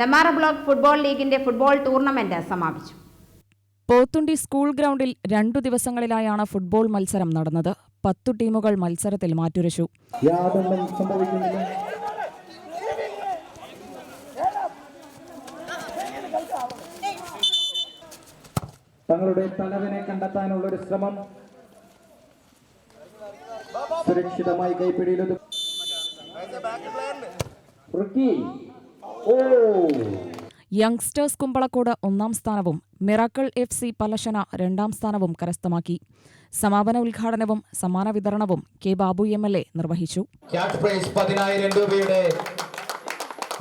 നെമാറ block football ലീഗിന്റെ football tournament സമാപിച്ചു. Pothundi school ഗ്രൗണ്ടിൽ രണ്ടു ദിവസങ്ങളിലായാണ് ഫുട്ബോൾ മത്സരം നടന്നത്. പത്തു ടീമുകൾ മത്സരത്തിൽ മാറ്റുരച്ചു തങ്ങളുടെ തലവനെ കണ്ടെത്താനുള്ള ഒരു ശ്രമം സുരക്ഷിതമായി കൈപ്പിടിയിലൊരു യങ്സ്റ്റേഴ്സ് കുമ്പളക്കോട് ഒന്നാം സ്ഥാനവും മിറാക്കിൾ എഫ് സി പലശന രണ്ടാം സ്ഥാനവും കരസ്ഥമാക്കി. സമാപന ഉദ്ഘാടനവും സമ്മാന വിതരണവും K Babu M L A നിർവഹിച്ചു. ക്യാഷ് പ്രൈസ് പതിനായിരം രൂപയുടെ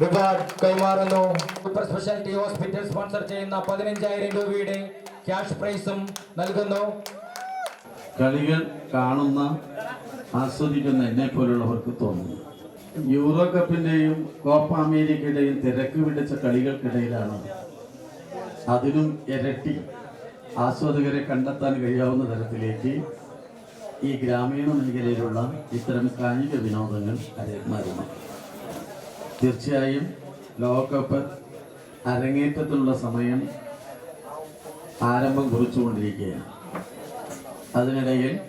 റിവാർഡ് കൈമാറുന്നു. സൂപ്പർ സ്പെഷ്യാലിറ്റി ഹോസ്പിറ്റൽ സ്പോൺസർ ചെയ്യുന്ന പതിനഞ്ചായിരം രൂപയുടെ ക്യാഷ് പ്രൈസും നൽകുന്നു. കളികൾ കാണുന്ന ആസ്വദിക്കുന്ന എന്നെ പോലുള്ളവർക്ക് തോന്നുന്നു. യൂറോ കപ്പിന്റെയും കോപ്പ അമേരിക്കയുടെയും തിരക്ക് പിടിച്ച കളികൾക്കിടയിലാണ് അതിനും ഇരട്ടി ആസ്വാദകരെ കണ്ടെത്താൻ കഴിയാവുന്ന തരത്തിലേക്ക് ഈ ഗ്രാമീണ മേഖലയിലുള്ള ഇത്തരം കായിക വിനോദങ്ങൾ അരങ്ങേറുന്നു. തീർച്ചയായും ലോകകപ്പ് അരങ്ങേറ്റത്തിനുള്ള സമയം ആരംഭം കുറിച്ചുകൊണ്ടിരിക്കുകയാണ്. അതിനിടയിൽ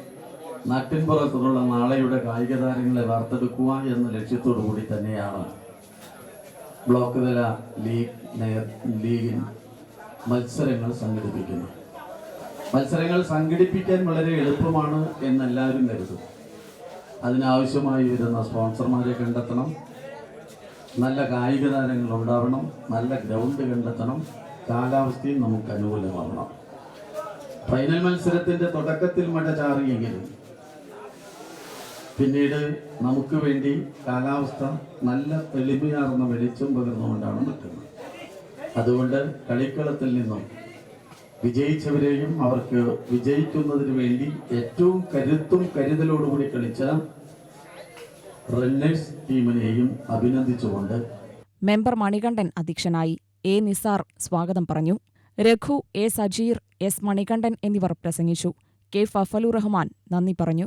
നാട്ടിൻപുറത്തുള്ള നാളെയുടെ കായിക താരങ്ങളെ വാർത്തെടുക്കുക എന്ന ലക്ഷ്യത്തോടു കൂടി തന്നെയാണ്. ബ്ലോക്ക് തല ലീഗ് ലീഗിൻ മത്സരങ്ങൾ സംഘടിപ്പിക്കുന്നത്. മത്സരങ്ങൾ സംഘടിപ്പിക്കാൻ വളരെ എളുപ്പമാണ് എന്നെല്ലാവരും കരുതും. അതിനാവശ്യമായി വരുന്ന സ്പോൺസർമാരെ കണ്ടെത്തണം. നല്ല കായിക താരങ്ങൾ ഉണ്ടാവണം. നല്ല ഗ്രൗണ്ട് കണ്ടെത്തണം. കാലാവസ്ഥയും നമുക്ക് അനുകൂലമാവണം. ഫൈനൽ മത്സരത്തിന്റെ തുടക്കത്തിൽ മഴ ചാറിയെങ്കിലും പിന്നീട് നമുക്ക് വേണ്ടി കാലാവസ്ഥ നല്ല എളിമയാർന്ന വെളിച്ചം പകർന്നുകൊണ്ടാണ് നിൽക്കുന്നത് അതുകൊണ്ട് കളിക്കളത്തിൽ നിന്നും വിജയിച്ചവരെയും അവർക്ക് വിജയിക്കുന്നതിന് വേണ്ടി ഏറ്റവും കരുത്തും കരുതലോടുകൂടി കളിച്ച റണ്ണേഴ്സ് ടീമിനെയും അഭിനന്ദിച്ചുകൊണ്ട് മെമ്പർ മണികണ്ഠൻ അധ്യക്ഷനായി എ നിസാർ സ്വാഗതം പറഞ്ഞു. രഘു എ സജീർ എസ് മണികണ്ഠൻ എന്നിവർ പ്രസംഗിച്ചു. കെ ഫഫലു റഹ്മാൻ നന്ദി പറഞ്ഞു.